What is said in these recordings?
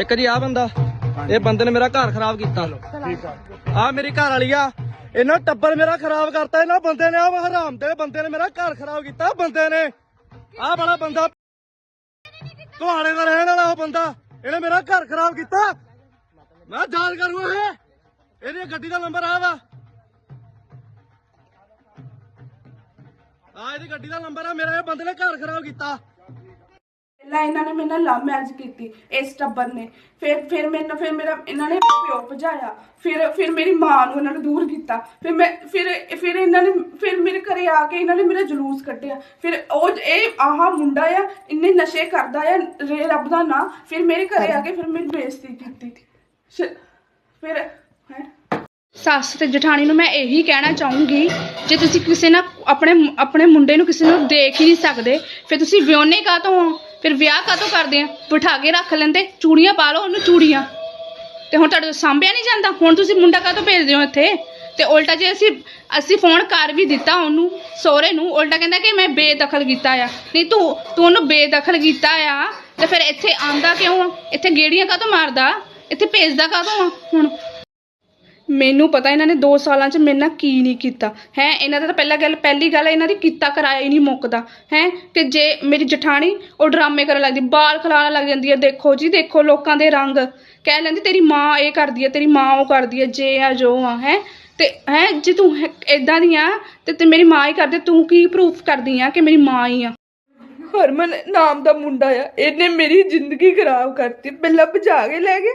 ਇੱਕ ਜੀ ਆ ਬੰਦਾ। ਇਹ ਬੰਦੇ ਨੇ ਮੇਰਾ ਘਰ ਖਰਾਬ ਕੀਤਾ। ਆ ਮੇਰੀ ਘਰ ਵਾਲੀ ਆ। ਇਹਨਾਂ ਟੱਬਰ ਮੇਰਾ ਖਰਾਬ ਕਰਤਾ। ਇਹਨਾਂ ਬੰਦੇ ਨੇ ਆ ਹਰਾਮ ਦੇ ਬੰਦੇ ਨੇ ਮੇਰਾ ਘਰ ਖਰਾਬ ਕੀਤਾ। ਬੰਦੇ ਨੇ। ਆ ਬੜਾ ਬੰਦਾ ਤੁਹਾਡੇ ਦਾ ਰਹਿਣ ਵਾਲਾ ਉਹ ਬੰਦਾ। ਇਹਨੇ ਮੇਰਾ ਘਰ ਖਰਾਬ ਕੀਤਾ। ਮੈਂ ਜਾਂਚ ਕਰੂੰ ਇਹ। ਇਹਦੀ ਗੱਡੀ ਦਾ ਨੰਬਰ ਆ ਵਾ। ਆ ਇਹਦੀ ਗੱਡੀ ਦਾ ਨੰਬਰ ਆ। ਮੇਰਾ ਇਹ ਬੰਦੇ ਨੇ ਘਰ ਖਰਾਬ ਕੀਤਾ। ਪਹਿਲਾਂ ਇਹਨਾਂ ਨੇ ਮੇਰੇ ਨਾਲ ਲਵ ਮੈਰਿਜ ਕੀਤੀ, ਇਸ ਟੱਬਰ ਨੇ। ਫਿਰ ਫਿਰ ਮੈਨੂੰ, ਫਿਰ ਮੇਰਾ, ਇਹਨਾਂ ਨੇ ਪਿਓ ਭਜਾਇਆ। ਫਿਰ ਫਿਰ ਮੇਰੀ ਮਾਂ ਨੂੰ ਇਹਨਾਂ ਨੇ ਦੂਰ ਕੀਤਾ। ਫਿਰ ਮੈਂ, ਫਿਰ ਫਿਰ ਇਹਨਾਂ ਨੇ, ਫਿਰ ਮੇਰੇ ਘਰੇ ਆ ਕੇ ਇਹਨਾਂ ਨੇ ਮੇਰਾ ਜਲੂਸ ਕੱਢਿਆ। ਫਿਰ ਉਹ ਇਹ ਆਹਾ ਮੁੰਡਾ ਆ, ਇੰਨੇ ਨਸ਼ੇ ਕਰਦਾ ਆ, ਰੇ, ਰੱਬ ਦਾ ਨਾਂ। ਫਿਰ ਮੇਰੇ ਘਰੇ ਆ ਕੇ ਫਿਰ ਮੇਰੀ ਬੇਇੱਜ਼ਤੀ ਕੀਤੀ। ਫਿਰ, ਹੈ? ਸੱਸ ਤੇ ਜਠਾਣੀ ਨੂੰ ਮੈਂ ਇਹੀ ਕਹਿਣਾ ਚਾਹੂੰਗੀ, ਜੇ ਤੁਸੀਂ ਕਿਸੇ ਨਾਲ, ਆਪਣੇ ਆਪਣੇ ਮੁੰਡੇ ਨੂੰ ਕਿਸੇ ਨੂੰ ਦੇਖ ਹੀ ਨਹੀਂ ਸਕਦੇ, ਫਿਰ ਤੁਸੀਂ ਵਿਆਹਨੇ ਕਾਹਤੋਂ ਹੋ? ਫਿਰ ਵਿਆਹ ਕਾਹਤੋਂ ਕਰਦੇ ਆ? ਬਿਠਾ ਕੇ ਰੱਖ ਲੈਂਦੇ, ਚੂੜੀਆਂ ਪਾ ਲਓ ਉਹਨੂੰ, ਚੂੜੀਆਂ। ਤੇ ਹੁਣ ਤੁਹਾਡੇ ਤੋਂ ਸਾਂਭਿਆ ਨਹੀਂ ਜਾਂਦਾ? ਹੁਣ ਤੁਸੀਂ ਮੁੰਡਾ ਕਾਹਤੋਂ ਭੇਜਦੇ ਹੋ ਇੱਥੇ? ਤੇ ਉਲਟਾ ਜੇ ਅਸੀਂ ਅਸੀਂ ਫੋਨ ਕਰ ਵੀ ਦਿੱਤਾ ਉਹਨੂੰ, ਸਹੁਰੇ ਨੂੰ, ਉਲਟਾ ਕਹਿੰਦਾ ਕਿ ਮੈਂ ਬੇਦਖਲ ਕੀਤਾ ਆ। ਨਹੀਂ, ਤੂੰ ਤੂੰ ਉਹਨੂੰ ਬੇਦਖਲ ਕੀਤਾ ਆ, ਤੇ ਫਿਰ ਇੱਥੇ ਆਂਦਾ ਕਿਉਂ ਆ? ਇੱਥੇ ਗੇੜੀਆਂ ਕਾਹਤੋਂ ਮਾਰਦਾ? ਇੱਥੇ ਭੇਜਦਾ ਕਾਹਤੋਂ ਆ? ਹੁਣ ਮੈਨੂੰ ਪਤਾ ਇਹਨਾਂ ਨੇ 2 ਸਾਲਾਂ 'ਚ ਮੇਰੇ ਨਾਲ ਕੀ ਨਹੀਂ ਕੀਤਾ। ਹੈ, ਇਹਨਾਂ ਦਾ ਤਾਂ ਪਹਿਲਾ ਗੱਲ ਪਹਿਲੀ ਗੱਲ ਇਹਨਾਂ ਦੀ ਕੀਤਾ ਕਰਾਇਆ ਹੀ ਨਹੀਂ ਮੁੱਕਦਾ। ਹੈ ਕਿ ਜੇ ਮੇਰੀ ਜਠਾਣੀ ਉਹ ਡਰਾਮੇ ਕਰਨ ਲੱਗਦੀ, ਬਾਲ ਖਲਾਣ ਲੱਗ ਜਾਂਦੀ ਹੈ, ਦੇਖੋ ਜੀ, ਦੇਖੋ ਲੋਕਾਂ ਦੇ ਰੰਗ। ਕਹਿ ਲੈਂਦੀ, ਤੇਰੀ ਮਾਂ ਇਹ ਕਰਦੀ ਹੈ, ਤੇਰੀ ਮਾਂ ਉਹ ਕਰਦੀ ਹੈ, ਜੇ ਆ, ਜੋ ਆ, ਹੈ। ਤੇ ਹੈ, ਜੇ ਤੂੰ ਇਦਾਂ ਦੀ ਆ ਤੇ ਤੇ ਮੇਰੀ ਮਾਂ ਹੀ ਕਰਦੀ ਤੂੰ ਕੀ ਪ੍ਰੂਫ ਕਰਦੀ ਆ ਕਿ ਮੇਰੀ ਮਾਂ ਹੀ ਆ? ਹਰਮਨ ਨਾਮ ਦਾ ਮੁੰਡਾ ਆ, ਇਹਨੇ ਮੇਰੀ ਜ਼ਿੰਦਗੀ ਖਰਾਬ ਕਰਤੀ ਪਹਿਲਾਂ ਭਜਾ ਕੇ ਲੈ ਗਿਆ।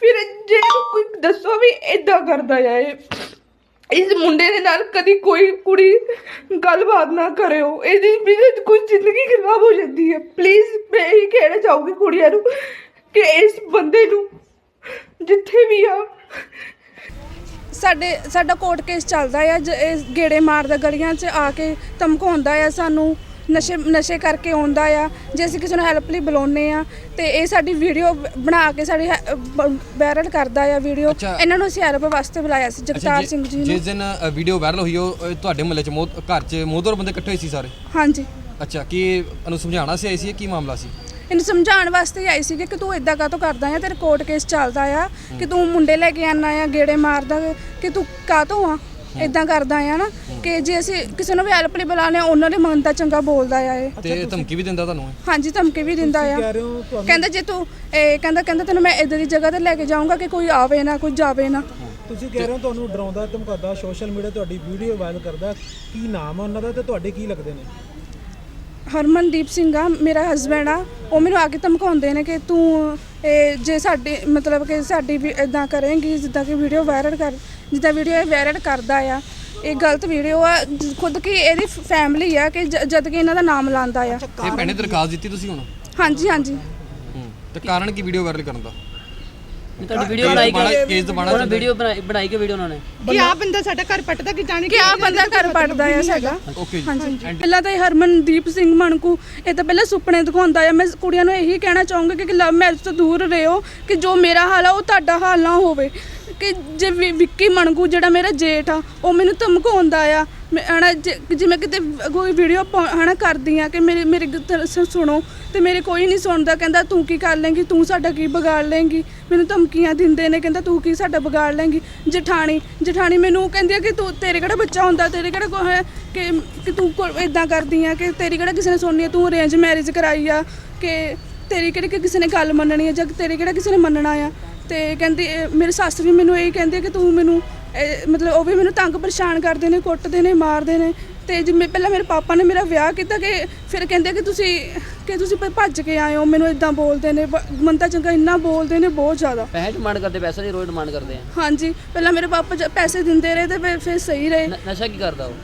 ਫਿਰ ਜੇ ਕੋਈ ਦੱਸੋ ਵੀ ਇਦਾਂ ਕਰਦਾ ਆ ਇਹ। ਇਸ ਮੁੰਡੇ ਦੇ ਨਾਲ ਕਦੀ ਕੋਈ ਕੁੜੀ ਗੱਲਬਾਤ ਨਾ ਕਰਿਓ, ਇਹਦੀ ਵੀ ਕੋਈ ਜ਼ਿੰਦਗੀ ਖਰਾਬ ਹੋ ਜਾਂਦੀ ਹੈ ਪਲੀਜ਼ ਮੈਂ ਇਹ ਕਹਿਣਾ ਚਾਹੂੰਗੀ ਕੁੜੀਆਂ ਨੂੰ ਕਿ ਇਸ ਬੰਦੇ ਨੂੰ ਜਿੱਥੇ ਵੀ ਆ। ਸਾਡੇ, ਸਾਡਾ ਕੋਰਟ ਕੇਸ ਚੱਲਦਾ ਆ, ਜ- ਇਹ ਗੇੜੇ ਮਾਰਦਾ ਗਲੀਆਂ 'ਚ ਆ ਕੇ ਧਮਕਾਉਂਦਾ ਆ ਸਾਨੂੰ। ਨਸ਼ੇ ਨਸ਼ੇ ਕਰਕੇ ਆਉਂਦਾ ਆ ਜੇ ਅਸੀਂ ਕਿਸੇ ਨੂੰ ਹੈਲਪ ਲਈ ਬੁਲਾਉਂਦੇ ਆ ਤੇ ਇਹ ਸਾਡੀ ਵੀਡੀਓ ਬਣਾ ਕੇ ਸਾਡੀ ਵਾਇਰਲ ਕਰਦਾ ਆ ਵੀਡੀਓ ਅੱਛਾ। ਇਹਨਾਂ ਨੂੰ ਅਸੀਂ ਹੈਲਪ ਵਾਸਤੇ ਬੁਲਾਇਆ ਸੀ ਜਗਤਾਰ ਸਿੰਘ ਜੀ ਨੂੰ। ਜਿਸ ਦਿਨ ਵੀਡੀਓ ਵਾਇਰਲ ਹੋਈ ਉਹ ਅ, ਤੁਹਾਡੇ ਮੁਹੱਲੇ ਚ ਮੋਦ ਘਰ ਚ ਮੋਦਰ ਬੰਦੇ ਇਕੱਠੇ ਹੋਏ ਸੀ ਸਾਰੇ? ਹਾਂਜੀ। ਅੱਛਾ ਕੀ ਉਹਨੂੰ ਸਮਝਾਉਣਾ ਸੀ ਆਈ ਸੀ ਇਹ ਕੀ ਮਾਮਲਾ ਸੀ? ਇਹਨੂੰ ਸਮਝਾਉਣ ਵਾਸਤੇ ਹੀ ਆਈ ਸੀ ਕਿ ਤੂੰ ਇਦਾਂ ਕਾਹਤੋਂ ਕਰਦਾ ਆ ਤੇਰੇ ਕੋਰਟ ਕੇਸ ਚੱਲਦਾ ਆ ਕਿ ਤੂੰ ਮੁੰਡੇ ਲੈ ਕੇ ਆਨਾ ਆ ਗੇੜੇ ਮਾਰਦਾ ਕਿ ਤੂੰ ਕਾਹਤੋਂ ਆ? ਇਦਾਂ ਕਰਦਾ ਆ ਨਾ ਕਿ ਜੇ ਅਸੀਂ ਕਿਸੇ ਨੂੰ ਵੀ ਹੈਲਪ ਲਈ ਬੁਲਾਉਂਦੇ ਆ ਉਹਨਾਂ ਦੇ ਮਨ ਦਾ ਚੰਗਾ ਬੋਲਦਾ ਆ ਇਹ। ਤੇ ਧਮਕੀ ਵੀ ਦਿੰਦਾ ਤੁਹਾਨੂੰ? ਹਾਂਜੀ ਧਮਕੀ ਵੀ ਦਿੰਦਾ ਆ। ਕਹਿੰਦਾ ਜੇ ਤੂੰ ਇਹ ਕਹਿੰਦਾ ਕਹਿੰਦਾ ਤੈਨੂੰ ਮੈਂ ਇਦਾਂ ਦੀ ਜਗ੍ਹਾ ਤੇ ਲੈ ਕੇ ਜਾਊਂਗਾ ਕਿ ਕੋਈ ਆਵੇ ਨਾ ਕੋਈ ਜਾਵੇ ਨਾ। ਤੁਸੀਂ ਕਹਿ ਰਹੇ ਹੋ ਤੁਹਾਨੂੰ ਡਰਾਉਂਦਾ ਧਮਕਾਉਂਦਾ ਸੋਸ਼ਲ ਮੀਡੀਆ ਤੁਹਾਡੀ ਵੀਡੀਓ ਵਾਇਰਲ ਕਰਦਾ ਕੀ ਨਾਮ ਆ ਉਹਨਾਂ ਦਾ ਤੇ ਤੁਹਾਡੇ ਕੀ ਲੱਗਦੇ ਨੇ? ਹਰਮਨਦੀਪ ਸਿੰਘ ਆ ਮੇਰਾ ਹਸਬੈਂਡ ਆ ਉਹ ਮੈਨੂੰ ਆ ਕੇ ਧਮਕਾਉਂਦੇ ਨੇ ਕਿ ਤੂੰ ਇਹ ਜੇ ਸਾਡੀ ਮਤਲਬ ਕਿ ਸਾਡੀ ਵੀ ਇਦਾਂ ਕਰੇਂਗੀ ਜਿੱਦਾਂ ਕਿ ਵੀਡੀਓ ਵਾਇਰਲ ਕਰ ਜਿੱਦਾਂ ਵੀਡੀਓ ਇਹ ਵਾਇਰਲ ਕਰਦਾ ਆ ਇਹ ਗਲਤ ਵੀਡੀਓ ਆ ਖੁਦ ਕੀ ਇਹਦੀ ਫੈਮਿਲੀ ਆ ਕਿ ਜ- ਜਦ ਕਿ ਇਹਨਾਂ ਦਾ ਨਾਮ ਲਾਂਦਾ ਆ। ਇਹ ਭੈਣੇ ਦਰਖਾਸਤ ਦਿੱਤੀ ਤੁਸੀਂ ਹੁਣ? ਹਾਂਜੀ ਹਾਂਜੀ। ਹੂੰ ਤੇ ਕਾਰਨ ਕੀ ਵੀਡੀਓ ਵਾਇਰਲ ਕਰਨ ਦਾ? ਤੁਹਾਡੀ ਵੀਡੀਓ ਬਣਾਈ ਦੁਬਾਰਾ ਕੇਸ ਦਬਾਣਾ ਉਹਨਾਂ ਵੀਡੀਓ ਬਣਾਈ ਬਣਾਈ ਕੇ ਵੀਡੀਓ ਉਹਨਾਂ ਨੇ। ਕਿ ਆ ਬੰਦਾ ਸਾਡਾ ਘਰ ਪੱਟਦਾ ਕਿ ਜਾਣੀ ਕਿ ਆ ਬੰਦਾ ਘਰ ਪੱਟਦਾ ਆ ਸਾਡਾ। ਓਕੇ ਜੀ। ਹਾਂਜੀ। ਪਹਿਲਾਂ ਤਾਂ ਇਹ ਹਰਮਨਦੀਪ ਸਿੰਘ ਮਣਕੂ ਇਹ ਤਾਂ ਪਹਿਲਾਂ ਸੁਪਨੇ ਦਿਖਾਉਂਦਾ ਆ। ਮੈਂ ਕੁੜੀਆਂ ਨੂੰ ਇਹੀ ਕਹਿਣਾ ਚਾਹੂੰਗੀ ਕਿ ਲਵ ਮੈਰਿਜ ਤੋਂ ਦੂਰ ਰਹੋ ਕਿ ਜੋ ਮੇਰਾ ਹਾਲ ਆ ਉਹ ਤੁਹਾਡਾ ਹਾਲ ਨਾ ਹੋਵੇ। ਕਿ ਜੇ ਵਿ- ਵਿੱਕੀ ਮਣਕੂ ਜਿਹੜਾ ਮੇਰਾ ਜੇਠ ਆ ਉਹ ਮੈਨੂੰ ਧਮਕਾਉਂਦਾ ਆ। ਮੈਂ ਹਨਾ, ਜੇ- ਜੇ ਮੈਂ ਕਿਤੇ ਕੋਈ ਵੀਡੀਓ ਹਨਾ ਕਰਦੀ ਆ ਕਿ ਮੇਰੀ ਮੇਰੀ ਗੱਲ ਸ- ਸੁਣੋ ਤੇ ਮੇਰੇ ਕੋਈ ਨਹੀਂ ਸੁਣਦਾ, ਕਹਿੰਦਾ ਤੂੰ ਕੀ ਕਰ ਲੇਂਗੀ ਤੂੰ ਸਾਡਾ ਕੀ ਵਿਗਾੜ ਲੇਂਗੀ ਮੈਨੂੰ ਧਮਕੀਆਂ ਦਿੰਦੇ ਨੇ, ਕਹਿੰਦਾ ਤੂੰ ਕੀ ਸਾਡਾ ਵਿਗਾੜ ਲੇਂਗੀ ਜਠਾਣੀ ਜਠਾਣੀ ਮੈਨੂੰ ਕਹਿੰਦੀ ਆ ਕਿ ਤੂੰ ਤੇਰੇ ਕਿਹੜਾ ਬੱਚਾ ਹੁੰਦਾ, ਤੇਰੇ ਕਿਹੜਾ ਕੋ ਹੈ ਕਿ ਕਿ ਤੂੰ ਇਦਾਂ ਕਰਦੀ ਆ ਕਿ ਤੇਰੀ ਕਿਹੜਾ ਕਿਸੇ ਨੇ ਸੁਣਨੀ ਆ, ਤੂੰ ਅਰੇਂਜ ਮੈਰਿਜ ਕਰਾਈ ਆ ਕਿ ਤੇਰੀ ਕਿਹੜੀ ਕਿ ਕਿਸੇ ਨੇ ਗੱਲ ਮੰਨਣੀ ਹੈ ਜਾਂ ਤੇਰੇ ਕਿਹੜਾ ਕਿਸੇ ਨੇ ਮੰਨਣਾ ਆ? ਤੇ ਕਹਿੰਦੀ, ਇਹ ਮੇਰੀ ਸੱਸ ਵੀ ਮੈਨੂੰ ਇਹੀ ਕਹਿੰਦੀ ਹੈ ਕਿ ਤੂੰ ਮੈਨੂੰ ਇਹ ਮਤਲਬ ਉਹ ਵੀ ਮੈਨੂੰ ਤੰਗ ਪਰੇਸ਼ਾਨ ਕਰਦੇ ਨੇ ਕੁੱਟਦੇ ਨੇ ਮਾਰਦੇ ਨੇ ਤੇ ਜਿਵੇਂ ਪਹਿਲਾਂ ਮੇਰੇ ਪਾਪਾ ਨੇ ਮੇਰਾ ਵਿਆਹ ਕੀਤਾ ਕਿ ਫਿਰ ਕਹਿੰਦੇ ਕਿ ਤੁਸੀਂ ਕਿ ਤੁਸੀਂ ਭ- ਭੱਜ ਕੇ ਆਏ ਹੋ ਮੈਨੂੰ ਇਦਾਂ ਬੋਲਦੇ ਨੇ ਬ- ਮੰਦਾ ਚੰਗਾ ਇੰਨਾ ਬੋਲਦੇ ਨੇ ਬਹੁਤ ਜ਼ਿਆਦਾ। ਪੈਸੇ ਡਿਮਾਂਡ ਕਰਦੇ ਪੈਸੇ ਦੀ ਰੋਜ਼ ਡਿਮਾਂਡ ਕਰਦੇ ਆ। ਹਾਂਜੀ ਪਹਿਲਾਂ ਮੇਰੇ ਪਾਪਾ ਜ- ਪੈਸੇ ਦਿੰਦੇ ਰਹੇ ਤੇ ਫਿਰ- ਫਿਰ ਸਹੀ ਰਹੇ। ਨ- ਨਸ਼ਾ ਕੀ ਕਰਦਾ ਉਹ?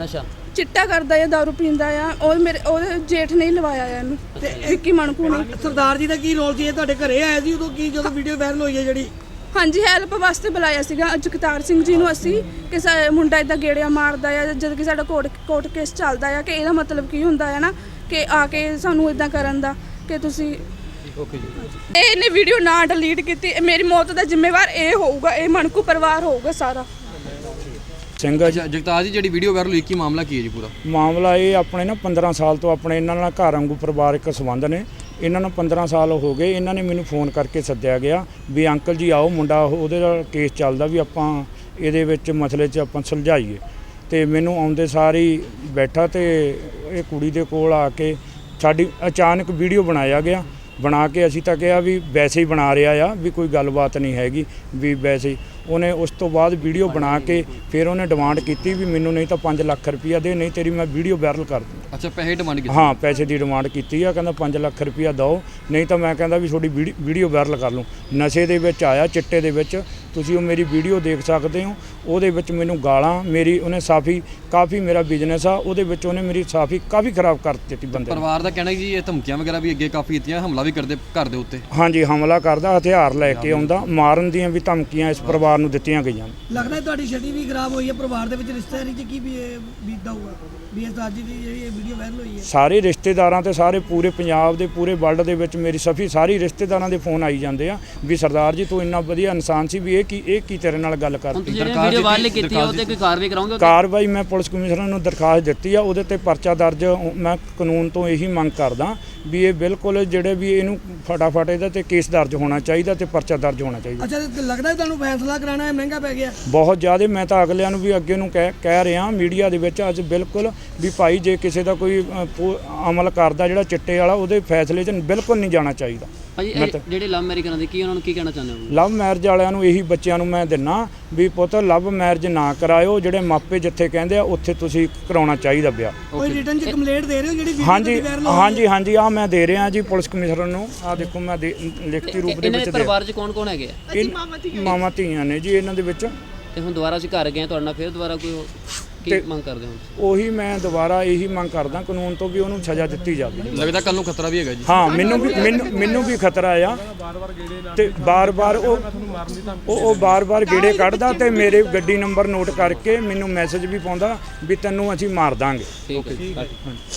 ਨਸ਼ਾ? ਚਿੱਟਾ ਕਰਦਾ ਆ दारू ਪੀਂਦਾ ਆ ਉਹ ਮੇਰੇ ਉਹਦੇ ਜੇਠ ਨਹੀਂ ਲਵਾਇਆ ਆ ਇਹਨੂੰ ਤੇ ਵਿੱਕੀ ਮਣਕੂ ਨੇ। ਸਰਦਾਰ ਜੀ ਦਾ ਕੀ ਰੋਲ ਸੀ? ਇਹ ਤੁਹਾਡੇ ਘਰੇ ਆਏ ਸੀ ਉਦੋਂ ਕੀ ਜਦੋਂ ਵੀਡੀਓ ਵਾਇਰਲ ਹੋਈ ਹੈ ਜਿਹੜੀ? ਹਾਂਜੀ ਹੈਲਪ ਵਾਸਤੇ ਬੁਲਾਇਆ ਸੀਗਾ ਜਗਤਾਰ ਸਿੰਘ ਜੀ ਨੂੰ ਅਸੀਂ ਕਿ ਸਾ- ਮੁੰਡਾ ਇਦਾਂ ਗੇੜਿਆ ਮਾਰਦਾ ਆ ਜਦ ਕਿ ਸਾਡਾ ਕੋਰਟ ਕੋਰਟ ਕੇਸ ਚੱਲਦਾ ਆ ਕਿ ਇਹਦਾ ਮਤਲਬ ਕੀ ਹੁੰਦਾ ਹੈ ਨਾ ਕਿ ਆ ਕੇ ਸਾਨੂੰ ਇਦਾਂ ਕਰਨ ਦਾ ਕਿ ਤੁਸੀਂ ਓਕੇ ਜੀ। ਇਹਨੇ ਵੀਡੀਓ ਨਾ ਡਿਲੀਟ ਕੀਤੀ ਇਹ ਮੇਰੀ ਮੌਤ ਦਾ ਜ਼ਿੰਮੇਵਾਰ ਇਹ ਹੋਊਗਾ ਇਹ ਮਣਕੂ ਪਰਿਵਾਰ ਹੋਊਗਾ ਸਾਰਾ। ਸਿੰਘ ਅੱਛਾ ਜਗਤਾਰ ਜੀ ਜਿਹੜੀ ਵੀਡੀਓ ਵਾਇਰਲ ਹੋਈ ਕੀ ਮਾਮਲਾ ਕੀ ਹੈ ਜੀ ਪੂਰਾ? ਮਾਮਲਾ ਇਹ ਆਪਣੇ ਨਾ 15 ਸਾਲ ਤੋਂ ਆਪਣੇ ਇਹਨਾਂ ਨਾਲ ਘਰ ਵਾਂਗੂ ਪਰਿਵਾਰਕ ਸੰਬੰਧ ਨੇ। ਇਹਨਾਂ ਨੂੰ 15 ਸਾਲ ਹੋ ਗਏ, ਇਹਨਾਂ ਨੇ ਮੈਨੂੰ ਫੋਨ ਕਰਕੇ ਸੱਦਿਆ ਗਿਆ ਵੀ ਅੰਕਲ ਜੀ ਆਓ ਮੁੰਡਾ ਉਹਦੇ ਨਾਲ ਕੇਸ ਚੱਲਦਾ ਵੀ ਆਪਾਂ ਇਹਦੇ ਵਿੱਚ ਮਸਲੇ 'ਚ ਆਪਾਂ ਸੁਲਝਾਈਏ। ਤੇ ਮੈਨੂੰ ਆਉਂਦੇ ਸਾਰੀ ਬੈਠਾ ਤੇ ਇਹ ਕੁੜੀ ਦੇ ਕੋਲ ਆ ਕੇ ਸਾਡੀ ਅਚਾਨਕ ਵੀਡੀਓ ਬਣਾਇਆ ਗਿਆ। ਬਣਾ ਕੇ ਅਸੀਂ ਤਾਂ ਕਿਹਾ ਵੀ ਵੈਸੇ ਹੀ ਬਣਾ ਰਿਹਾ ਆ, ਵੀ ਕੋਈ ਗੱਲਬਾਤ ਨਹੀਂ ਹੈਗੀ, ਵੀ ਵੈਸੇ ਉਹਨੇ ਉਸ ਤੋਂ ਬਾਅਦ ਵੀਡੀਓ ਬਣਾ ਕੇ ਫਿਰ ਉਹਨੇ ਡਿਮਾਂਡ ਕੀਤੀ ਵੀ ਮੈਨੂੰ ਨਹੀਂ ਤਾਂ 5 ਲੱਖ ਰੁਪਈਆ ਦੇ ਨਹੀਂ ਤੇਰੀ ਮੈਂ ਵੀਡੀਓ ਵਾਇਰਲ ਕਰ ਦੂੰ। ਅੱਛਾ ਪੈਸੇ ਡਿਮਾਂਡ ਕੀਤੀ? ਹਾਂ ਪੈਸੇ ਦੀ ਡਿਮਾਂਡ ਕੀਤੀ ਆ ਕਹਿੰਦਾ 5 ਲੱਖ ਰੁਪਈਆ ਦਿਓ ਨਹੀਂ ਤਾਂ ਮੈਂ ਕਹਿੰਦਾ ਵੀ ਤੁਹਾਡੀ ਵੀਡੀ- ਵੀਡੀਓ ਵਾਇਰਲ ਕਰ ਲੂੰ। ਨਸ਼ੇ ਦੇ ਵਿੱਚ ਆਇਆ ਚਿੱਟੇ ਦੇ ਵਿੱਚ ਤੁਸੀਂ ਉਹ ਮੇਰੀ ਵੀਡੀਓ ਦੇਖ ਸਕਦੇ ਹੋ ਉਹਦੇ ਵਿੱਚ ਮੈਨੂੰ ਗਾਲਾਂ ਮੇਰੀ ਉਹਨੇ ਸਾਫੀ ਕਾਫੀ ਮੇਰਾ ਬਿਜ਼ਨਸ ਆ ਉਹਦੇ ਵਿੱਚ ਉਹਨੇ ਮੇਰੀ ਸਾਫੀ ਕਾਫੀ ਖਰਾਬ ਕਰ ਦਿੱਤੀ ਬੰਦੇ ਨੇ। ਪਰਿਵਾਰ ਦਾ ਕਹਿਣਾ ਜੀ ਇਹ ਧਮਕੀਆਂ ਵਗੈਰਾ ਵੀ ਅੱਗੇ ਕਾਫੀ ਦਿੱਤੀਆਂ ਹਮਲਾ ਵੀ ਕਰਦੇ ਘਰ ਦੇ ਉੱਤੇ। ਹਾਂਜੀ ਹਮਲਾ ਕਰਦਾ ਹਥਿਆਰ ਲੈ ਕੇ ਆਉਂਦਾ ਮਾਰਨ ਦੀਆਂ ਵੀ ਧਮਕੀਆਂ ਇਸ ਪਰਿਵਾਰ ਨੂੰ ਦਿੱਤੀਆਂ ਗਈਆਂ। ਨੇ। ਲੱਗਦਾ ਹੈ ਤੁਹਾਡੀ ਛੱਡੀ ਵੀ ਖਰਾਬ ਹੋਈ ਹੈ ਪਰਿਵਾਰ ਦੇ ਵਿੱਚ ਰਿਸ਼ਤੇਦਾਰੀ 'ਚ ਕੀ ਵੀ ਬੀਤਦਾ ਹੋਊਗਾ? ਵੀ ਇਸ ਅੱਜ ਦੀ ਜਿਹੜੀ ਇਹ ਵੀਡੀਓ ਵਾਇਰਲ ਹੋਈ ਹੈ। ਸਾਰੇ ਰਿਸ਼ਤੇਦਾਰਾਂ ਤੇ ਸਾਰੇ ਪੂਰੇ ਪੰਜਾਬ ਦੇ ਪੂਰੇ ਵਰਲਡ ਦੇ ਵਿੱਚ ਮੇਰੀ ਸਫੀ ਸਾਰੀ ਰਿਸ਼ਤੇਦਾਰਾਂ ਦੇ ਫੋਨ ਆਈ ਜਾਂਦੇ ਆ ਵੀ ਸਰਦਾਰ ਜੀ ਤੂੰ ਇੰਨਾ ਵਧੀਆ ਇਨਸਾਨ ਸੀ ਵੀ ਇਹ ਕੀ ਇਹ ਕੀ ਤੇਰੇ ਨਾਲ ਗੱਲ ਹੁਣ ਕਰਤੀ ਤੁਸੀਂ ਜਿਹੜੀ ਵੀਡੀਓ ਵਾਇਰਲ ਕੀਤੀ ਹੈ ਉਹਤੇ ਕੋਈ ਕਾਰਵਾਈ ਕਰਾਉਂਗੇ? ਕਾਰਵਾਈ ਮੈਂ ਪੁਲਿਸ ਕਮਿਸ਼ਨਰ ਨੂੰ ਦਰਖਾਸਤ ਦਿੱਤੀ ਆ ਉਹਦੇ ਤੇ ਪਰਚਾ ਦਰਜ ਮੈਂ ਕਾਨੂੰਨ ਤੋਂ ਇਹੀ ਮੰਗ ਕਰਦਾ ਵੀ ਇਹ ਬਿਲਕੁਲ ਜਿਹੜੇ ਵੀ ਇਹਨੂੰ ਫਟਾਫਟ ਇਹਦੇ ਤੇ ਕੇਸ ਦਰਜ ਹੋਣਾ ਚਾਹੀਦਾ ਤੇ ਪਰਚਾ ਦਰਜ ਹੋਣਾ ਚਾਹੀਦਾ। ਅੱਛਾ ਤੇ ਲੱਗਦਾ ਤੁਹਾਨੂੰ ਫੈਸਲਾ ਕਰਾਉਣਾ ਹੈ ਮਹਿੰਗਾ ਪੈ ਗਿਆ? ਬਹੁਤ ਜ਼ਿਆਦਾ ਮੈਂ ਤਾਂ ਅਗਲਿਆਂ ਨੂੰ ਵੀ ਅੱਗੇ ਨੂੰ ਕਹਿ ਕਹਿ ਰਿਹਾ ਮੀਡੀਆ ਦੇ ਵਿੱਚ ਅੱਜ ਬਿਲਕੁਲ ਵੀ ਭਾਈ ਜੇ ਕਿਸੇ ਦਾ ਕੋਈ ਅ, ਪੋ- ਅਮਲ ਕਰਦਾ ਜਿਹੜਾ ਚਿੱਟੇ ਵਾਲਾ ਉਹਦੇ ਫੈਸਲੇ 'ਚ ਬਿਲਕੁਲ ਨਹੀਂ ਜਾਣਾ ਚਾਹੀਦਾ। ਭਾਜੀ ਇਹ ਜਿਹੜੇ ਲਵ ਮੈਰਿਜ ਕਰਾਉਂਦੇ ਕੀ ਉਹਨਾਂ ਨੂੰ ਕੀ ਕਹਿਣਾ ਚਾਹੁੰਦੇ ਹੋ? ਲਵ ਮੈਰਿਜ ਵਾਲਿਆਂ ਨੂੰ ਇਹੀ ਬੱਚਿਆਂ ਨੂੰ ਮੈਂ ਦਿੰਨਾ ਵੀ ਪੁੱਤ ਲਵ ਮੈਰਿਜ ਨਾ ਕਰਾਇਓ ਜਿਹੜੇ ਮਾਪੇ ਜਿੱਥੇ ਕਹਿੰਦੇ ਆ ਉੱਥੇ ਤੁਸੀਂ ਕਰਾਉਣਾ ਚਾਹੀਦਾ ਵਿਆਹ। ਕੋਈ ਰਿਟਰਨ 'ਚ ਕੰਪਲੇਂਟ ਦੇ ਰਹੇ ਹੋ ਜਿਹੜੀ ਵੀਡੀਓ ਹਾਂਜੀ ਵਾਇਰਲ ਹਾਂਜੀ ਹਾਂਜੀ ਆ ਮੈਂ ਦੇ ਰਿਹਾ ਜੀ ਪੁਲਿਸ ਕਮਿਸ਼ਨਰ ਨੂੰ। ਆ ਦੇਖੋ ਮੈਂ ਦੇ- ਲਿਖਤੀ ਰੂਪ ਦੇ ਇਹਨਾਂ ਵਿੱਚ ਦੇ ਦੇ ਪਰਿਵਾਰ 'ਚ ਕੌਣ ਕੌਣ ਹੈਗੇ ਆ? ਇਹ ਮਾਮਾ ਧੀਆਂ ਨੇ ਜੀ ਇਹਨਾਂ ਦੇ ਵਿੱਚ। ਤੇ ਹੁਣ ਦੁਬਾਰਾ ਅਸੀਂ ਘਰ ਗਏ ਹਾਂ, ਤੁਹਾਡੇ ਨਾਲ ਫਿਰ ਦੁਬਾਰਾ ਕੋਈ ਕੀ ਮੰਗ ਕਰਦੇ ਹੋ? ਉਹੀ ਮੈਂ ਦੁਬਾਰਾ ਇਹੀ ਮੰਗ ਕਰਦਾ ਕਾਨੂੰਨ ਤੋਂ ਵੀ ਉਹਨੂੰ ਸਜ਼ਾ ਦਿੱਤੀ ਜਾਵੇ। ਲੱਗਦਾ ਕੱਲ ਨੂੰ ਖਤਰਾ ਵੀ ਹੈਗਾ ਜੀ। ਹਾਂ ਮੈਨੂੰ ਵੀ ਮੈਨੂੰ ਮੈਨੂੰ ਵੀ ਖਤਰਾ ਆ। ਤੇ ਬਾਰ-ਬਾਰ ਉਹ ਉਹ ਉਹ ਬਾਰ-ਬਾਰ ਗੇੜੇ ਕੱਢਦਾ ਤੇ ਮੇਰੇ ਗੱਡੀ ਨੰਬਰ ਨੋਟ ਕਰਕੇ ਮੈਨੂੰ ਮੈਸੇਜ ਵੀ ਪਾਉਂਦਾ ਵੀ ਤੈਨੂੰ ਅਸੀਂ ਮਾਰ ਦਾਂਗੇ। ਠੀਕ ਹੈ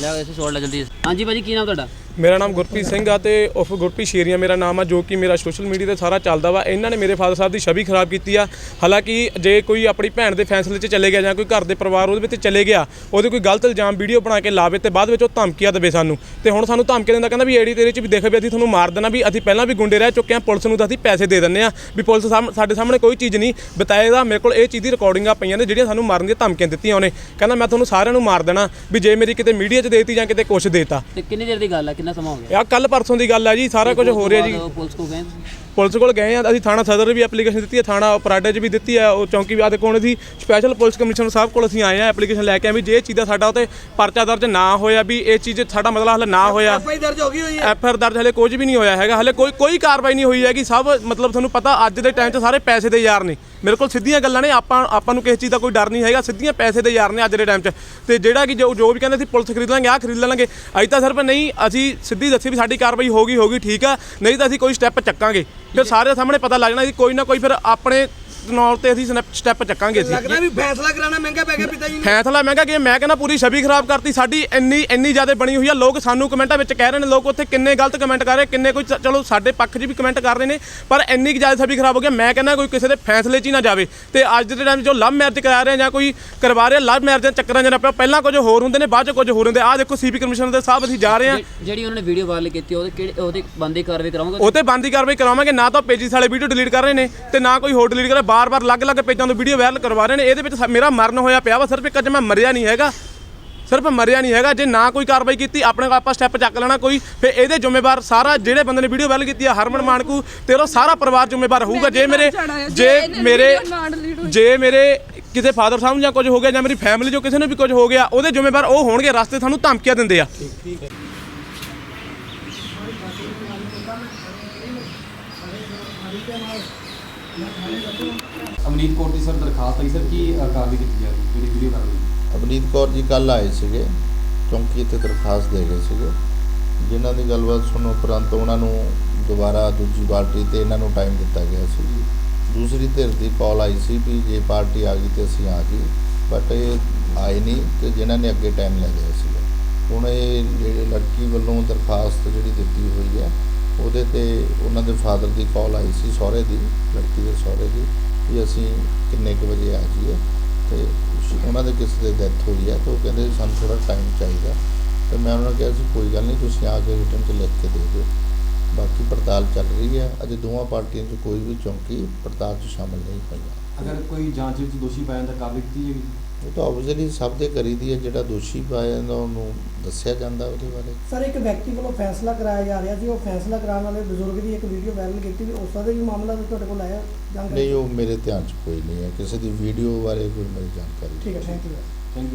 ਲੈ ਇਸੇ ਛੋੜ ਲੈ ਜਲਦੀ ਹਾਂਜੀ ਭਾਜੀ ਕੀ ਨਾਮ ਤੁਹਾਡਾ? ਮੇਰਾ ਨਾਮ ਗੁਰਪ੍ਰੀਤ ਸਿੰਘ ਆ ਤੇ ਉਫ ਗੁਰਪ੍ਰੀਤ ਸ਼ੇਰੀਆ ਮੇਰਾ ਨਾਮ ਆ ਜੋ ਕਿ ਮੇਰਾ ਸੋਸ਼ਲ ਮੀਡੀਆ ਤੇ ਸਾਰਾ ਚੱਲਦਾ ਵਾ। ਇਹਨਾਂ ਨੇ ਮੇਰੇ ਫਾਦਰ ਸਾਹਿਬ ਦੀ ਛਵੀ ਖਰਾਬ ਕੀਤੀ ਆ। ਹਾਲਾਂਕਿ ਜੇ ਕੋਈ ਆਪਣੀ ਭੈਣ ਦੇ ਫੈਸਲੇ 'ਚ ਚਲੇ ਗਿਆ ਜਾਂ ਕੋਈ ਘਰ ਦੇ ਪਰਿਵਾਰ ਉਹਦੇ ਵਿੱਚ ਚਲੇ ਗਿਆ, ਉਹਦੇ ਕੋਈ ਗਲਤ ਇਲਜ਼ਾਮ ਵੀਡੀਓ ਬਣਾ ਕੇ ਲਾਵੇ ਤੇ ਬਾਅਦ ਵਿੱਚ ਉਹ ਧਮਕੀਆਂ ਦੇਵੇ ਸਾਨੂੰ। ਤੇ ਹੁਣ ਸਾਨੂੰ ਧਮਕੀ ਦਿੰਦਾ ਕਹਿੰਦਾ ਵੀ ਏੜੀ ਤੇਰੇ 'ਚ ਵੀ ਦੇਖ ਵੀ ਅਸੀਂ ਤੁਹਾਨੂੰ ਮਾਰ ਦੇਣਾ ਵੀ ਅਸੀਂ ਪਹਿਲਾਂ ਵੀ ਗੁੰਡੇ ਰਹਿ ਚੁੱਕੇ ਆ, ਪੁਲਿਸ ਨੂੰ ਤਾਂ ਅਸੀਂ ਪੈਸੇ ਦੇ ਦਿੰਨੇ ਆ। ਵੀ ਪੁਲਿਸ ਸਾਹਮ- ਸਾਡੇ ਸਾਹਮਣੇ ਕੋਈ ਚੀਜ਼ ਨਹੀਂ। ਬਤਾਏਗਾ ਮੇਰੇ ਕੋਲ ਇਹ ਚੀਜ਼ ਦੀ ਰਿਕਾਰਡਿੰਗਾਂ ਪਈਆਂ ਨੇ ਜਿਹੜੀਆਂ ਸਾਨੂੰ ਮਾਰਨ ਦੀਆਂ ਧਮਕੀਆਂ ਦਿੱਤੀਆਂ ਉਹਨੇ। ਕਹਿੰਦਾ ਮੈਂ ਤੁਹਾਨੂੰ ਸਾਰਿਆਂ ਨੂੰ ਮਾਰ ਦੇਣਾ ਵੀ ਜੇ ਮੇਰੀ ਕਿਤੇ ਮੀਡੀਆ 'ਚ ਦੇਤੀ ਜਾਂ ਕਿਤੇ ਕੁਛ ਦੇਤਾ। ਤੇ ਕਿੰਨੀ ਦੇਰ ਦੀ ਗੱਲ ਹੈ ਕਿੰਨਾ ਸਮਾਂ ਹੋ ਗਿਆ ਆ ਕੱਲ ਪਰਸੋਂ ਦੀ ਗੱਲ ਆ ਜੀ ਸਾਰਾ ਕੁਝ ਹੋ ਰਿਹਾ ਜੀ ਪੁਲਿਸ ਕੋ ਗਏ ਤੁਸੀਂ? ਪੁਲਿਸ ਕੋਲ ਗਏ ਆ ਅਸੀਂ ਥਾਣਾ ਸਦਰ ਵੀ ਐਪਲੀਕੇਸ਼ਨ ਦਿੱਤੀ ਹੈ ਥਾਣਾ ਪਰਾਡੇ 'ਚ ਵੀ ਦਿੱਤੀ ਹੈ ਉਹ ਚੌਂਕੀ ਵਿਆਹ ਦੇ ਕੋਲ ਦੀ ਸਪੈਸ਼ਲ ਪੁਲਿਸ ਕਮਿਸ਼ਨਰ ਸਾਹਿਬ ਕੋਲ ਅਸੀਂ ਆਏ ਆ ਐਪਲੀਕੇਸ਼ਨ ਲੈ ਕੇ ਆਏ ਵੀ ਜੇ ਇਹ ਚੀਜ਼ ਦਾ ਸਾਡਾ ਉਤੇ ਪਰਚਾ ਦਰਜ ਨਾ ਹੋਇਆ ਵੀ ਇਹ ਚੀਜ਼ ਸਾਡਾ ਮਸਲਾ ਹੱਲ ਨਾ ਹੋਇਆ। ਐਫਆਈ ਦਰਜ ਹੋ ਗਈ ਹੋਈ ਹੈ। ਐਫ ਆਰ ਦਰਜ ਹਲੇ ਕੁਝ ਵੀ ਨਹੀਂ ਹੋਇਆ ਹੈਗਾ ਹਲੇ ਕੋਈ ਕੋਈ ਕਾਰਵਾਈ ਨਹੀਂ ਹੋਈ ਹੈਗੀ ਸਭ ਮਤਲਬ ਤੁਹਾਨੂੰ ਪਤਾ ਅੱਜ ਦੇ ਟਾਈਮ 'ਚ ਸਾਰੇ ਪੈਸੇ ਦੇ ਯਾਰ ਨੇ। ਮੇਰੇ ਕੋਲ ਸਿੱਧੀਆਂ ਗੱਲਾਂ ਨੇ ਆਪਾਂ ਆਪਾਂ ਨੂੰ ਕਿਸੇ ਚੀਜ਼ ਦਾ ਕੋਈ ਡਰ ਨਹੀਂ ਹੈਗਾ ਸਿੱਧੀਆਂ ਪੈਸੇ ਦੇ ਯਾਰ ਨੇ ਅੱਜ ਦੇ ਟਾਈਮ 'ਚ। ਤੇ ਜਿਹੜਾ ਕਿ ਜੋ ਜੋ ਵੀ ਕਹਿੰਦੇ ਸੀ ਪੁਲਿਸ ਖਰੀਦ ਲਾਂਗੇ ਆ ਖਰੀਦ ਲਾਂਗੇ ਅੱਜ ਤਾਂ ਸਿਰਫ ਨਹੀਂ ਅਸੀਂ ਸਿੱਧੀ ਦੱਸੀ ਵੀ ਸਾਡੀ ਕਾਰਵਾਈ ਹੋਗੀ ਹੋਗੀ ਠੀਕ ਆ। ਨਹੀਂ ਤਾਂ ਅਸੀਂ ਕੋਈ ਸਟੈਪ ਚੱਕਾਂਗੇ। ਫਿਰ ਸਾਰੇ ਸਾਹਮਣੇ ਪਤਾ ਲੱਗ ਜਾਣਾ ਕਿ ਕੋਈ ਨਾ ਕੋਈ ਫਿਰ ਆਪਣੇ ਨਾਲ ਤੇ ਅਸੀਂ ਸਟੈਪ ਚੱਕਾਂਗੇ ਅਸੀਂ ਲੱਗਦਾ ਵੀ ਫੈਸਲਾ ਕਰਾਉਣਾ ਮਹਿੰਗਾ ਪੈ ਗਿਆ ਪਿਤਾ ਜੀ ਨੂੰ। ਫੈਸਲਾ ਮਹਿੰਗਾ ਕਿ ਮੈਂ ਕਹਿੰਦਾ ਪੂਰੀ ਛਵੀ ਖਰਾਬ ਕਰਤੀ। ਸਾਡੀ ਇੰਨੀ ਇੰਨੀ ਜ਼ਿਆਦਾ ਬਣੀ ਹੋਈ ਆ। ਲੋਕ ਸਾਨੂੰ ਕਮੈਂਟਾਂ ਵਿੱਚ ਕਹਿ ਰਹੇ ਨੇ ਲੋਕ ਉੱਥੇ ਕਿੰਨੇ ਗਲਤ ਕਮੈਂਟ ਕਰ ਰਹੇ ਕਿੰਨੇ ਕੋਈ ਚ- ਚਲੋ ਸਾਡੇ ਪੱਖ 'ਚ ਵੀ ਕਮੈਂਟ ਕਰ ਰਹੇ ਨੇ ਪਰ ਇੰਨੀ ਕੁ ਜ਼ਿਆਦਾ ਛਵੀ ਖਰਾਬ ਹੋ ਗਿਆ ਮੈਂ ਕਹਿੰਦਾ ਕੋਈ ਕਿਸੇ ਦੇ ਫੈਸਲੇ 'ਚ ਹੀ ਨਾ ਜਾਵੇ। ਤੇ ਅੱਜ ਦੇ ਟਾਈਮ 'ਚ ਜੋ ਲਵ ਮੈਰਿਜ ਕਰਾ ਰਹੇ ਆ ਜਾਂ ਕੋਈ ਕਰਵਾ ਰਿਹਾ ਲਵ ਮੈਰਿਜ ਦੇ ਚੱਕਰਾਂ 'ਚ ਨਾ ਪਿਆ ਪਹਿਲਾਂ ਕੁਝ ਹੋਰ ਹੁੰਦੇ ਨੇ ਬਾਅਦ 'ਚ ਕੁਝ ਹੋਰ ਹੁੰਦੇ ਆਹ ਦੇਖੋ ਸੀਪੀ ਕਮਿਸ਼ਨਰ ਦੇ ਸਾਹਿਬ ਅਸੀਂ ਜਾ ਰਹੇ ਆ। ਜਿਹੜੀ- ਜਿਹੜੀ ਉਹਨਾਂ ਨੇ ਵੀਡੀਓ ਵਾਇਰਲ ਕੀਤੀ ਉਹਦੇ ਕਿਹੜੇ ਉਹਦੇ ਬੰਦੇ ਕਾਰਵਾਈ ਕਰਾਉਂਗੇ? ਉਹ ਤੇ ਬੰਦੀ ਕਾਰਵਾਈ ਕਰਾਵਾਂਗੇ। ਨਾ ਤਾਂ ਪੇਜਿਸ ਵਾਲੇ ਵੀਡੀਓ ਡਿਲੀਟ ਕਰ ਰਹੇ ਨੇ ਤੇ ਨਾ ਕੋਈ ਹੋਰ ਡਿਲੀਟ ਕਰ ਰਿਹਾ। ਬਾਰ-ਬਾਰ ਅਲੱਗ-ਅਲੱਗ ਪੇਜਾਂ ਤੋਂ ਵੀਡੀਓ ਵਾਇਰਲ ਕਰਵਾ ਰਹੇ ਨੇ। ਇਹਦੇ ਵਿੱਚ ਮੇਰਾ ਮਰਨ ਹੋਇਆ ਪਿਆ ਵਾ ਸਿਰਫ ਇੱਕ ਅੱਜ ਮੈਂ ਮਰਿਆ ਨਹੀਂ ਹੈਗਾ। ਸਿਰਫ ਮਰਿਆ ਨਹੀਂ ਹੈਗਾ। ਜੇ ਨਾ ਕੋਈ ਕਾਰਵਾਈ ਕੀਤੀ ਆਪਣੇ ਕੋਲ ਆਪਾਂ ਸਟੈਪ ਚੱਕ ਲੈਣਾ ਕੋਈ। ਫਿਰ ਇਹਦੇ ਜ਼ਿੰਮੇਵਾਰ ਸਾਰਾ ਜਿਹੜੇ ਬੰਦੇ ਨੇ ਵੀਡੀਓ ਵਾਇਰਲ ਕੀਤੀ ਆ ਹਰਮਨ ਮਾਨਕੂ ਤੇ ਉਹਦਾ ਸਾਰਾ ਪਰਿਵਾਰ ਜ਼ਿੰਮੇਵਾਰ ਹੋਊਗਾ। ਜੇ ਮੇਰੇ ਜੇ ਮੇਰੇ ਜੇ ਮੇਰੇ ਕਿਤੇ ਫਾਦਰ ਸਾਹਿਬ ਨੂੰ ਜਾਂ ਕੁਝ ਹੋ ਗਿਆ ਜਾਂ ਮੇਰੀ ਫੈਮਿਲੀ ਚੋਂ ਕਿਸੇ ਨੂੰ ਵੀ ਕੁਝ ਹੋ ਗਿਆ ਉਹਦੇ ਜ਼ਿੰਮੇਵਾਰ ਉਹ ਹੋਣਗੇ ਰਸਤੇ ਸਾਨੂੰ ਧਮਕੀਆਂ ਦਿੰਦੇ ਆ। ਅਮਨੀਤ ਕੌਰ ਦੀ ਸਰ ਦਰਖਾਸਤ ਆਈ ਸਰ ਕੀ ਅ, ਕਾਰਵਾਈ ਕੀਤੀ ਜਾ ਰਹੀ ਜਿਹੜੀ ਵੀਡੀਓ ਕਰ ਰਹੀ ਅਵਨੀਤ ਕੌਰ ਜੀ ਕੱਲ ਆਏ ਸੀਗੇ ਚੌਂਕੀ ਤੇ ਦਰਖਾਸਤ ਦੇ ਗਏ ਸੀਗੇ। ਜਿਨ੍ਹਾਂ ਦੀ ਗੱਲਬਾਤ ਸੁਣਨ ਉਪਰੰਤ ਉਹਨਾਂ ਨੂੰ ਦੁਬਾਰਾ ਦੂਜੀ ਪਾਰਟੀ ਤੇ ਇਹਨਾਂ ਨੂੰ ਟਾਈਮ ਦਿੱਤਾ ਗਿਆ ਸੀ। ਦੂਸਰੀ ਧਿਰ ਦੀ ਕਾਲ ਆਈ ਸੀ ਵੀ ਜੇ ਪਾਰਟੀ ਆ ਗਈ ਤੇ ਅਸੀਂ ਆ ਗਏ ਬਟ ਇਹ ਆਏ ਨਹੀਂ ਤੇ ਜਿਨ੍ਹਾਂ ਨੇ ਅੱਗੇ ਟਾਈਮ ਲੈ ਲਿਆ ਸੀਗਾ। ਹੁਣ ਇਹ ਜਿਹੜੇ ਲੜਕੀ ਵੱਲੋਂ ਦਰਖਾਸਤ ਜਿਹੜੀ ਦਿੱਤੀ ਹੋਈ ਹੈ ਉਹਦੇ ਤੇ ਉਹਨਾਂ ਦੇ ਫਾਦਰ ਦੀ ਕਾਲ ਆਈ ਸੀ ਸਹੁਰੇ ਦੀ, ਲੜਕੀ ਦੇ ਸਹੁਰੇ ਦੀ, ਵੀ ਅਸੀਂ ਕਿੰਨੇ ਕੁ ਵਜੇ ਆ ਜਾਈਏ ਤੇ ਉਹਨਾਂ ਦੇ ਕਿਸੇ ਦੇ ਡੈਥ ਹੋਈ ਹੈ ਤਾਂ ਉਹ ਕਹਿੰਦੇ ਸਾਨੂੰ ਥੋੜਾ ਟਾਈਮ ਚਾਹੀਦਾ। ਤੇ ਮੈਂ ਉਹਨਾਂ ਨੂੰ ਕਿਹਾ ਸੀ, ਕੋਈ ਗੱਲ ਨਹੀਂ, ਤੁਸੀਂ ਆ ਕੇ ਰਿਟਰਨ 'ਚ ਲਿਖ ਕੇ ਦੇ ਦਿਓ। ਬਾਕੀ ਪੜਤਾਲ ਚੱਲ ਰਹੀ ਹੈ। ਅਜੇ ਦੋਵਾਂ ਪਾਰਟੀਆਂ 'ਚ ਕੋਈ ਵੀ ਚੌਂਕੀ ਪੜਤਾਲ 'ਚ ਸ਼ਾਮਲ ਨਹੀਂ ਹੋਈਆਂ ਅਗਰ ਕੋਈ ਜਾਂਚ ਵਿੱਚ ਦੋਸ਼ੀ ਪਾਇਆ ਜਾਂਦਾ ਕਾਰਵਾਈ ਕੀਤੀ ਜਾਏਗੀ? ਉਹ ਤਾਂ ਆਬਵੀਅਸਲੀ ਸਭ ਦੇ ਕਰੀਦੀ ਹੈ। ਜਿਹੜਾ ਦੋਸ਼ੀ ਪਾਇਆ ਜਾਂਦਾ ਉਹਨੂੰ ਦੱਸਿਆ ਜਾਂਦਾ ਉਹਦੇ ਬਾਰੇ। ਸਰ ਇੱਕ ਵਿਅਕਤੀ ਵੱਲੋਂ ਫੈਸਲਾ ਕਰਾਇਆ ਜਾ ਰਿਹਾ ਸੀ। ਉਹ ਫੈਸਲਾ ਕਰਾਉਣ ਵਾਲੇ ਬਜ਼ੁਰਗ ਦੀ ਇੱਕ ਵੀਡੀਓ ਵਾਇਰਲ ਕੀਤੀ ਵੀ ਉਸ ਦਾ ਵੀ ਮਾਮਲਾ ਤੁਹਾਡੇ ਕੋਲ ਆਇਆ? ਜਾਣਕਾਰੀ? ਨਹੀਂ ਉਹ ਮੇਰੇ ਧਿਆਨ 'ਚ ਕੋਈ ਨਹੀਂ ਹੈ। ਕਿਸੇ ਦੀ ਵੀਡੀਓ ਬਾਰੇ ਕੋਈ ਮੇਰੀ ਜਾਣਕਾਰੀ ਠੀਕ ਹੈ। Thank you